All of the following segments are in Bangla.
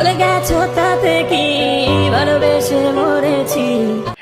চলে গেছো তাতে কি ভালোবেসে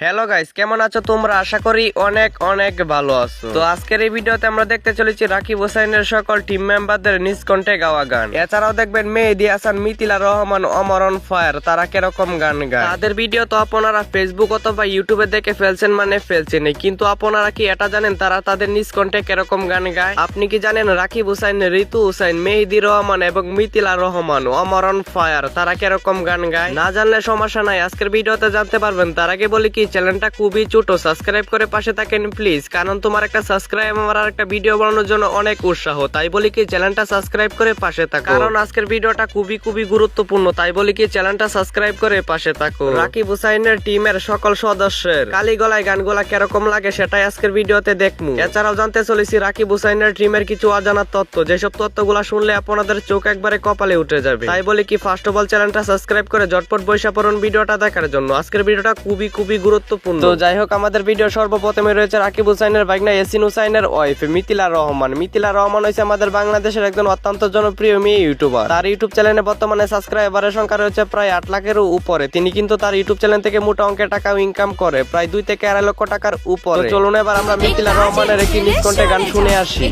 হ্যালো গাইস কেমন আছো তোমরা? আশা করি অনেক অনেক ভালো আছো। তো আজকের এই ভিডিওতে আমরা দেখতে চলেছি রাকিব হোসাইনের সকল টিম মেম্বারদের নিজ কণ্ঠে গাওয়া গান। এছাড়াও দেখবেন মেহেদি হাসান মিতিলা রহমান অমরন ফায়ার, তারা কীরকম গান গায়। তাদের ভিডিও তো আপনারা ফেসবুক অথবা ইউটিউবে দেখে ফেলছেন মানে ফেলছেন কিন্তু আপনারা কি এটা জানেন? তারা তাদের নিজ কণ্ঠে কীরকম গান গায়? আপনি কি জানেন রাকিব হোসাইন ঋতু হোসাইন মেহেদি রহমান এবং মিতিলা রহমান অমরন ফায়ার, তারা কীরকম গান গায়? না জানলে সমস্যা নাই, আজকের ভিডিওতে জানতে পারবেন। তার আগে বলি কি চ্যানেলটা খুবই ছোট সাবস্ক্রাইব করে পাশে থাকেন প্লিজ কারণ তোমার একটা সাবস্ক্রাইব আমার আর একটা ভিডিও বানানোর জন্য অনেক উৎসাহ। তাই বলি কি চ্যানেলটা সাবস্ক্রাইব করে পাশে থাকো। কারণ আজকের ভিডিওটা খুবই খুবই গুরুত্বপূর্ণ। তাই বলি কি চ্যানেলটা সাবস্ক্রাইব করে পাশে থাকো। রাকিব হুসাইনের টিমের সকল সদস্যের কালি গলায় গানগুলা কীরকম লাগে সেটাই আজকের ভিডিওতে দেখমু। এছাড়াও জানতে চলেছি রাকিব হুসাইনের টিমের কিছু অজানা তথ্য যেসব তথ্যগুলা শুনলে আপনাদের চোখ একবারে কপালে উঠে যাবে। তাই বলি কি ফার্স্ট অফ অল চ্যানেলটা সাবস্ক্রাইব করে জটপট বৈশা পড়ুন ভিডিওটা দেখার জন্য। আজকের ভিডিওটা খুবই খুবই গুরুত্বপূর্ণ। তো যাই হোক আমাদের ভিডিও সর্বপ্রথমে রয়েছে রাকিব হুসাইনের বাইক না এসিন হুসাইনের ওয়াইফ মিতিলা রহমান। মিতিলা রহমান হয়েছে আমাদের বাংলাদেশের একজন অত্যন্ত জনপ্রিয় মেয়ে ইউটিউবার তার ইউটিউব চ্যানেলে বর্তমানে সাবস্ক্রাইবারের সংখ্যা রয়েছে প্রায় আট লাখেরও উপরে। তিনি কিন্তু তার ইউটিউব চ্যানেল থেকে মোটা অঙ্কের টাকা ইনকাম করে প্রায় দুই থেকে আড়াই লক্ষ টাকার উপরে। তো চলুন এবার আমরা মিতিলা রহমানের একটি নিষ্কণ্ঠে গান শুনে আসি।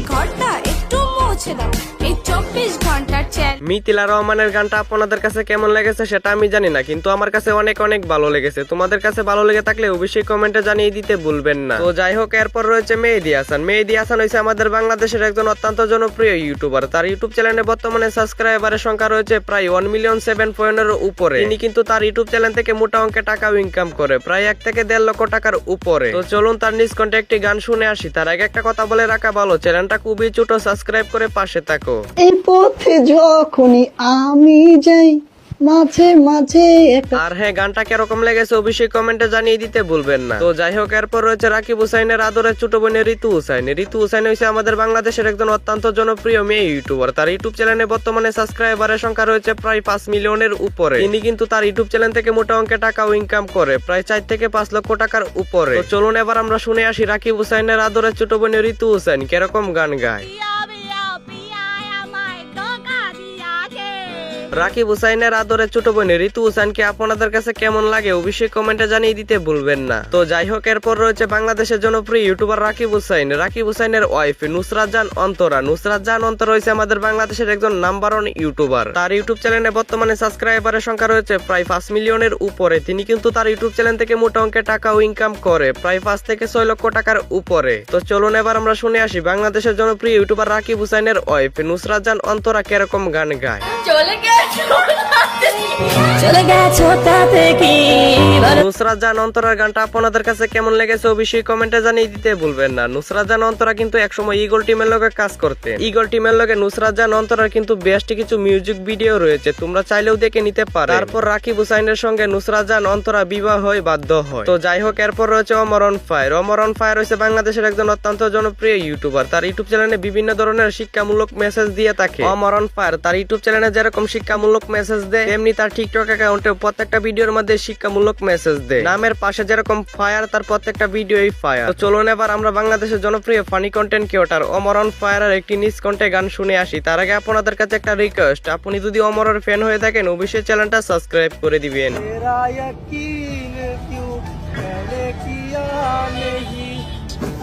একটু মুছে দাও। চব্বিশ ঘণ্টার চ্যাট মিতিলা রহমানের গানটা আপনাদের কাছে কেমন লেগেছে সেটা আমি জানি না, কিন্তু আমার কাছে অনেক অনেক ভালো লেগেছে। তোমাদের কাছে ভালো লেগে থাকলে অবশ্যই কমেন্টে জানিয়ে দিতে ভুলবেন না। তো যাই হোক, এরপর রয়েছে মেহেদি হাসান। মেহেদি হাসান হয়েছে আমাদের বাংলাদেশের একজন অত্যন্ত জনপ্রিয় ইউটিউবার। তার ইউটিউব চ্যানেলে বর্তমানে সাবস্ক্রাইবারের সংখ্যা রয়েছে প্রায় ওয়ান মিলিয়ন সেভেন পয়েন্টের উপরে। তিনি কিন্তু তার ইউটিউব চ্যানেল থেকে মোটা অঙ্কে টাকা ইনকাম করে, প্রায় এক থেকে দেড় লক্ষ টাকার উপরে। তো চলুন তার নিজ কণ্ঠে একটি গান শুনে আসি। তার আগে একটা কথা বলে রাখা ভালো। চ্যানেলটা খুবই ছোট, সাবস্ক্রাইব করে পাশে থাকো। এই পথে যখনই আমি যাই, মাঝে মাঝে আর হ্যাঁ গানটা কীরকম লেগেছে অবশ্যই কমেন্টে জানিয়ে দিতে ভুলবেন না। তো যাই হোক, এরপর রয়েছে রাকিব হুসাইনের আদরের ছোট বোনের ঋতু হুসাইন। ঋতু হুসাইন হয়েছে আমাদের বাংলাদেশের একজন অত্যন্ত জনপ্রিয় মেয়ে ইউটিউবার। তার ইউটিউব চ্যানেলে বর্তমানে সাবস্ক্রাইবারের সংখ্যা রয়েছে প্রায় পাঁচ মিলিয়নের উপরে। তিনি কিন্তু তার ইউটিউব চ্যানেল থেকে মোটা অঙ্কে টাকাও ইনকাম করে, প্রায় চার থেকে পাঁচ লক্ষ টাকার উপরে। চলুন এবার আমরা শুনে আসি রাকিব হুসাইনের আদরের ছোট বোনের ঋতু হুসাইন। কীরকম গান গায়? রাকিব হুসাইনের আদরের ছোট বোন ঋতু হুসাইনকে আপনাদের কাছে কেমন লাগে অবশ্যই কমেন্টে জানিয়ে দিতে ভুলবেন না। তো যাই হোক, এরপর রয়েছে বাংলাদেশের জনপ্রিয় ইউটিউবার রাকিব হুসাইন। রাকিব হুসাইনের ওয়াইফ নুসরাত জান অন্তরা। নুসরাত জান অন্তর রয়েছে আমাদের বাংলাদেশের একজন নাম্বার ওয়ান ইউটিউবার। তার ইউটিউব চ্যানেলে বর্তমানে সাবস্ক্রাইবারের সংখ্যা রয়েছে প্রায় পাঁচ মিলিয়নের উপরে। তিনি কিন্তু তার ইউটিউব চ্যানেল থেকে মোটা অঙ্কের টাকাও ইনকাম করে, প্রায় পাঁচ থেকে ছয় লক্ষ টাকার উপরে। তো চলুন এবার আমরা শুনে আসি বাংলাদেশের জনপ্রিয় ইউটিউবার রাকিব হুসাইনের ওয়াইফ নুসরাত জান অন্তরা কীরকম গান গায়। চলে গেছো চলে নুসরাত জান অন্তরার গানটা আপনাদের কাছে কেমন লেগেছে অবশ্যই কমেন্টে জানিয়ে দিতে ভুলবেন না। নুসরাত জান অন্তরা কিন্তু একসময় ইগল টিমের লগে কাজ করতে ইগল টিমের লগে নুসরাত জান অন্তরার কিন্তু বেশটি কিছু মিউজিক ভিডিও রয়েছে। তোমরা চাইলেও দেখে নিতে পারো। তারপর রাকিব হুসাইনের সঙ্গে নুসরাত জান অন্তরা বিবাহ হয়ে বাধ্য হয়। তো যাই হোক, এরপর রয়েছে অমরন ফায়ার। অমরন ফায়ার হয়েছে বাংলাদেশের একজন অত্যন্ত জনপ্রিয় ইউটিউবার তার ইউটিউব চ্যানেলে বিভিন্ন ধরনের শিক্ষামূলক মেসেজ দিয়ে থাকে। অমরন ফায়ার তার ইউটিউব চ্যানেলে যেরকম শিক্ষামূলক মেসেজ দেয়, তেমনি তার টিকটক অ্যাকাউন্টে প্রত্যেকটা ভিডিওর মধ্যে শিক্ষামূলক মেসেজ দেয়। নামের পাশে যেরকম ফায়ার তার প্রত্যেকটা ভিডিওই ফায়ার তো চলুন এবার আমরা বাংলাদেশের জনপ্রিয় ফানি কন্টেন্ট ক্রিয়েটর অমরন ফায়ারের একটি নিজ কন্টে গান শুনে আসি। তার আগে আপনাদের কাছে একটা রিকোয়েস্ট আপনি যদি অমরের ফ্যান হয়ে থাকেন, অবশ্যই চ্যানেলটা সাবস্ক্রাইব করে দিবেন।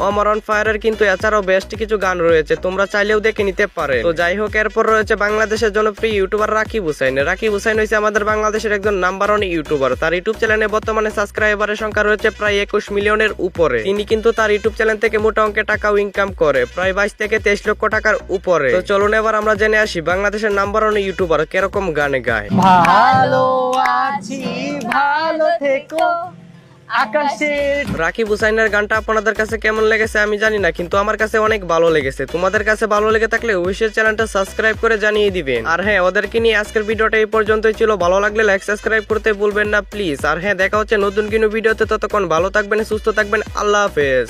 অমর অন ফায়ারের কিন্তু এছাড়াও বেস্ট কিছু গান রয়েছে, তোমরা চাইলেও দেখে নিতে পারে। তো যাই হোক, এরপর রয়েছে বাংলাদেশের জনপ্রিয় ইউটিউবার রাকিব হুসাইন। রাকিব হুসাইন হয়েছে আমাদের বাংলাদেশের একজন নাম্বার ওয়ান ইউটিউবার। তার ইউটিউব চ্যানেলে বর্তমানে সাবস্ক্রাইবারের সংখ্যা রয়েছে প্রায় একুশ মিলিয়নের উপরে। তিনি কিন্তু তার ইউটিউব চ্যানেল থেকে মোটা অঙ্কে টাকাও ইনকাম করে, প্রায় বাইশ থেকে তেইশ লক্ষ টাকার উপরে। তো চলুন এবার আমরা জেনে আসি বাংলাদেশের নাম্বার ওয়ান ইউটিউবার কীরকম গানে গায়। ভালো আছি, ভালো থেকো। রাকিব হুসাইনের গানটা আপনাদের কাছে কেমন লেগেছে আমি জানি না, কিন্তু আমার কাছে অনেক ভালো লেগেছে। তোমাদের কাছে ভালো লেগে থাকলে অবশ্যই চ্যানেলটা সাবস্ক্রাইব করে জানিয়ে দিবেন। আর হ্যাঁ ওদেরকে নিয়ে আজকের ভিডিওটা এই পর্যন্তই ছিল। ভালো লাগলে লাইক সাবস্ক্রাইব করতে ভুলবেন না প্লিজ আর হ্যাঁ দেখা হচ্ছে নতুন কোনো ভিডিওতে। ততক্ষণ ভালো থাকবেন, সুস্থ থাকবেন। আল্লাহ হাফেজ।